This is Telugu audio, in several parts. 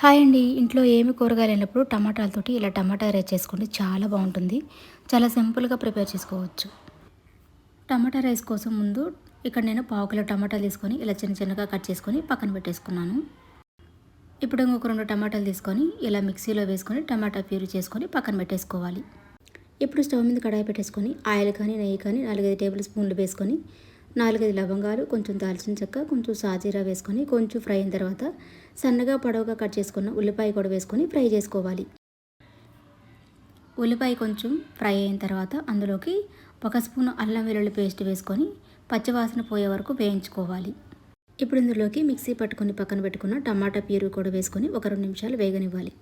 హాయ్ అండి. ఇంట్లో ఏమి కూరగాయలు లేనప్పుడు టమాటాలతోటి ఇలా టమాటా రైస్ చేసుకోండి చాలా బాగుంటుంది. చాలా సింపుల్గా ప్రిపేర్ చేసుకోవచ్చు. టమాటా రైస్ కోసం ముందు ఇక్కడ నేను పావు కిలో టమాటాలు తీసుకొని ఇలా చిన్న చిన్నగా కట్ చేసుకొని పక్కన పెట్టేసుకున్నాను. ఇప్పుడు ఇంకొక రెండు టమాటాలు తీసుకొని ఇలా మిక్సీలో వేసుకొని టమాటా ప్యూరీ చేసుకొని పక్కన పెట్టేసుకోవాలి. ఇప్పుడు స్టవ్ మీద కడాయి పెట్టేసుకొని ఆయిల్ కానీ నెయ్యి కానీ నాలుగైదు టేబుల్ స్పూన్లు వేసుకొని నాలుగైదు లవంగాలు కొంచెం దాల్చిన చెక్క కొంచెం సాజీరా వేసుకొని కొంచెం ఫ్రై అయిన తర్వాత సన్నగా పొడవుగా కట్ చేసుకున్న ఉల్లిపాయ కూడా వేసుకొని ఫ్రై చేసుకోవాలి. ఉల్లిపాయ కొంచెం ఫ్రై అయిన తర్వాత అందులోకి ఒక స్పూన్ అల్లం వెల్లుల్లి పేస్ట్ వేసుకొని పచ్చివాసన పోయే వరకు వేయించుకోవాలి. ఇప్పుడు ఇందులోకి మిక్సీ పట్టుకొని పక్కన పెట్టుకున్న టమాటా ప్యూరీ కూడా వేసుకొని ఒక రెండు నిమిషాలు వేగనివ్వాలి.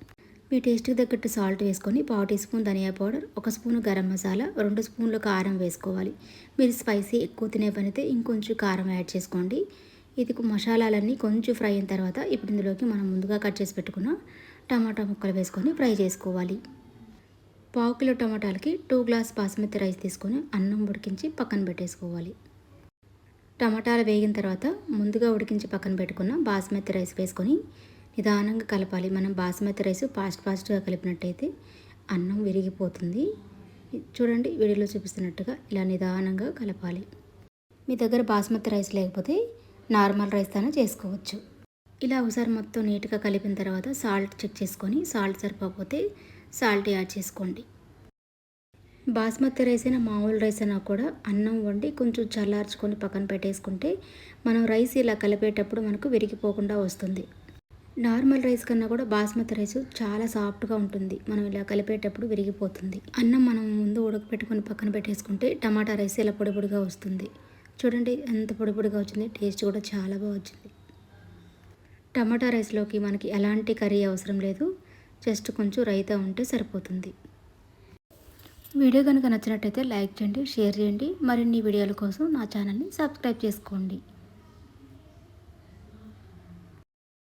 మీ టేస్ట్కి తగ్గట్టు సాల్ట్ వేసుకొని పావు టీ స్పూన్ ధనియా పౌడర్ ఒక స్పూను గరం మసాలా రెండు స్పూన్లు కారం వేసుకోవాలి. మీరు స్పైసీ ఎక్కువ తినే పనితే ఇంకొంచెం కారం యాడ్ చేసుకోండి. ఇది మసాలాలన్నీ కొంచెం ఫ్రై అయిన తర్వాత ఇప్పుడు ఇందులోకి మనం ముందుగా కట్ చేసి పెట్టుకున్న టమాటా ముక్కలు వేసుకొని ఫ్రై చేసుకోవాలి. పావు కిలో టమాటాలకి టూ గ్లాస్ బాస్మతి రైస్ తీసుకొని అన్నం ఉడికించి పక్కన పెట్టేసుకోవాలి. టమాటాలు వేగిన తర్వాత ముందుగా ఉడికించి పక్కన పెట్టుకున్న బాస్మతి రైస్ వేసుకొని నిదానంగా కలపాలి. మనం బాస్మతి రైస్ ఫాస్ట్ ఫాస్ట్గా కలిపినట్టయితే అన్నం విరిగిపోతుంది. చూడండి వీడియోలో చూపిస్తున్నట్టుగా ఇలా నిదానంగా కలపాలి. మీ దగ్గర బాస్మతి రైస్ లేకపోతే నార్మల్ రైస్ తానే చేసుకోవచ్చు. ఇలా ఒకసారి మొత్తం నీట్గా కలిపిన తర్వాత సాల్ట్ చెక్ చేసుకొని సాల్ట్ సరిపోతే సాల్ట్ యాడ్ చేసుకోండి. బాస్మతి రైస్ అయినా మామూలు రైస్ అయినా కూడా అన్నం వండి కొంచెం చల్లార్చుకొని పక్కన పెట్టేసుకుంటే మనం రైస్ ఇలా కలిపేటప్పుడు మనకు విరిగిపోకుండా వస్తుంది. నార్మల్ రైస్ కన్నా కూడా బాస్మతి రైస్ చాలా సాఫ్ట్గా ఉంటుంది. మనం ఇలా కలిపేటప్పుడు విరిగిపోతుంది. అన్నం మనం ముందు ఉడకపెట్టుకొని పక్కన పెట్టేసుకుంటే టమాటా రైస్ ఇలా పొడి పొడిగా వస్తుంది. చూడండి ఎంత పొడి పొడిగా వచ్చింది. టేస్ట్ కూడా చాలా బాగా వచ్చింది. టమాటా రైస్లోకి మనకి ఎలాంటి కర్రీ అవసరం లేదు. జస్ట్ కొంచెం రైతా ఉంటే సరిపోతుంది. వీడియో కనుక నచ్చినట్టయితే లైక్ చేయండి షేర్ చేయండి. మరిన్ని వీడియోల కోసం నా ఛానల్ని సబ్స్క్రైబ్ చేసుకోండి.